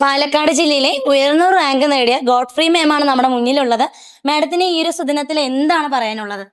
പാലക്കാട് ജില്ലയിലെ ഉയർന്ന റാങ്ക് നേടിയ ഗോഡ്ഫ്രീ മാമാണ് നമ്മുടെ മുന്നിലുള്ളത്. മാഡത്തിന് ഈ ഒരു സുദിനത്തിൽ എന്താണ് പറയാനുള്ളത്?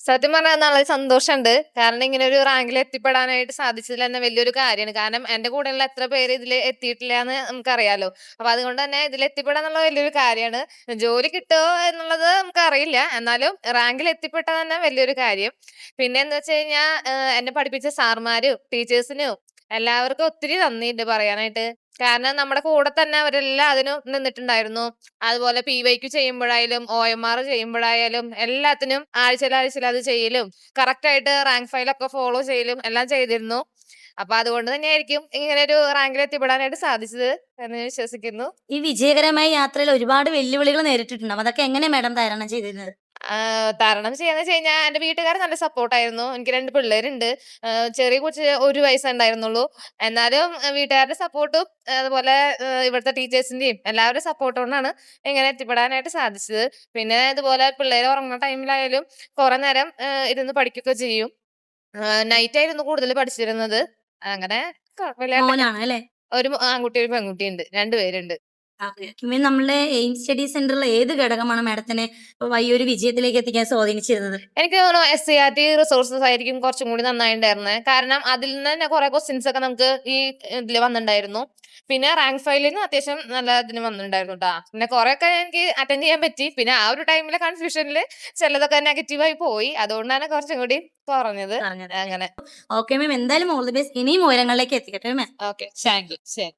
സത്യം പറഞ്ഞാൽ നല്ല സന്തോഷമുണ്ട്. കാരണം ഇങ്ങനെ ഒരു റാങ്കിൽ എത്തിപ്പെടാനായിട്ട് സാധിച്ചതിൽ തന്നെ വലിയൊരു കാര്യമാണ്. കാരണം എന്റെ കൂടെയുള്ള എത്ര പേര് ഇതിൽ എത്തിയിട്ടില്ല എന്ന് നമുക്കറിയാലോ. അപ്പൊ അതുകൊണ്ട് തന്നെ ഇതിൽ എത്തിപ്പെടാൻ ഉള്ള വലിയൊരു കാര്യമാണ്. ജോലി കിട്ടുമോ എന്നുള്ളത് നമുക്കറിയില്ല. എന്നാലും റാങ്കിൽ എത്തിപ്പെട്ട തന്നെ വലിയൊരു കാര്യം. പിന്നെ എന്ന് വെച്ച് കഴിഞ്ഞാൽ എന്നെ പഠിപ്പിച്ച സാർമാരും ടീച്ചേഴ്സിനും എല്ലാവർക്കും ഒത്തിരി നന്ദിയുണ്ട് പറയാനായിട്ട്. കാരണം നമ്മുടെ കൂടെ തന്നെ അവരെല്ലാം അതിനും നിന്നിട്ടുണ്ടായിരുന്നു. അതുപോലെ പി വൈക്ക് ചെയ്യുമ്പോഴായാലും ഒ എം ആർ ചെയ്യുമ്പോഴായാലും എല്ലാത്തിനും ആഴ്ചയിൽ ആഴ്ചയിൽ അത് ചെയ്യലും കറക്റ്റ് ആയിട്ട് റാങ്ക് ഫയലൊക്കെ ഫോളോ ചെയ്യലും എല്ലാം ചെയ്തിരുന്നു. അപ്പൊ അതുകൊണ്ട് തന്നെയായിരിക്കും ഇങ്ങനെ ഒരു റാങ്കിൽ എത്തിപ്പെടാനായിട്ട് സാധിച്ചത് എന്ന് വിശ്വസിക്കുന്നു. ഈ വിജയകരമായ യാത്രയിൽ ഒരുപാട് വെല്ലുവിളികൾ നേരിട്ടിട്ടുണ്ടാവും. അതൊക്കെ എങ്ങനെ മാഡം തരണം ചെയ്തിരുന്നത്? തരണം ചെയ്യാന്ന് വെച്ച് കഴിഞ്ഞാൽ എന്റെ വീട്ടുകാർ നല്ല സപ്പോർട്ടായിരുന്നു എനിക്ക് രണ്ട് പിള്ളേരുണ്ട്. ചെറിയ കൊച്ച് ഒരു വയസ്സുണ്ടായിരുന്നുള്ളൂ. എന്നാലും വീട്ടുകാരുടെ സപ്പോർട്ടും അതുപോലെ ഇവിടുത്തെ ടീച്ചേഴ്സിന്റെയും എല്ലാവരുടെ സപ്പോർട്ട് കൊണ്ടാണ് ഇങ്ങനെ എത്തിപ്പെടാനായിട്ട് സാധിച്ചത്. പിന്നെ ഇതുപോലെ പിള്ളേർ ഉറങ്ങുന്ന ടൈമിലായാലും കുറെ നേരം ഇരുന്ന് പഠിക്കുകയൊക്കെ ചെയ്യും. നൈറ്റ് ആയിരുന്നു കൂടുതൽ പഠിച്ചിരുന്നത്. അങ്ങനെ കുഴപ്പമില്ലാണ്ട് മോനാണ് അല്ലെ ഒരു ആൺകുട്ടി ഒരു പെൺകുട്ടി ഉണ്ട് രണ്ടുപേരുണ്ട് നമ്മളുടെ എയിം സ്റ്റഡി സെന്ററിലെ ഏത് ഘടകമാണ് മാഡത്തിനെ വലിയൊരു വിജയത്തിലേക്ക് എത്തിക്കാൻ സ്വാധീനിച്ചിരുന്നത്? എനിക്ക് തോന്നുന്നു S C R T resources ആയിരിക്കും കുറച്ചും കൂടി നന്നായിട്ടുണ്ടായിരുന്നത് കാരണം അതിൽ നിന്ന് തന്നെ കുറെ ക്വസ്റ്റ്യൻസ് ഒക്കെ നമുക്ക് ഈ ഇതിൽ വന്നിട്ടുണ്ടായിരുന്നു. പിന്നെ റാങ്ക് ഫൈലിൽ നിന്ന് അത്യാവശ്യം നല്ല ഇതിന് വന്നിട്ടുണ്ടായിരുന്നു കേട്ടോ പിന്നെ കുറെ ഒക്കെ എനിക്ക് അറ്റൻഡ് ചെയ്യാൻ പറ്റി. പിന്നെ ആ ഒരു ടൈമിലെ കൺഫ്യൂഷനിൽ ചിലതൊക്കെ നെഗറ്റീവായി പോയി. അതുകൊണ്ടാണ് കുറച്ചും കൂടി കുറഞ്ഞത്. അങ്ങനെ. ഓക്കെ മാം എന്തായാലും ഓൾ ദി ബെസ്റ്റ് ഇനിയും ഉയരങ്ങളിലേക്ക് എത്തിക്കട്ടെ മാം ഓക്കെ താങ്ക് യു ശരി.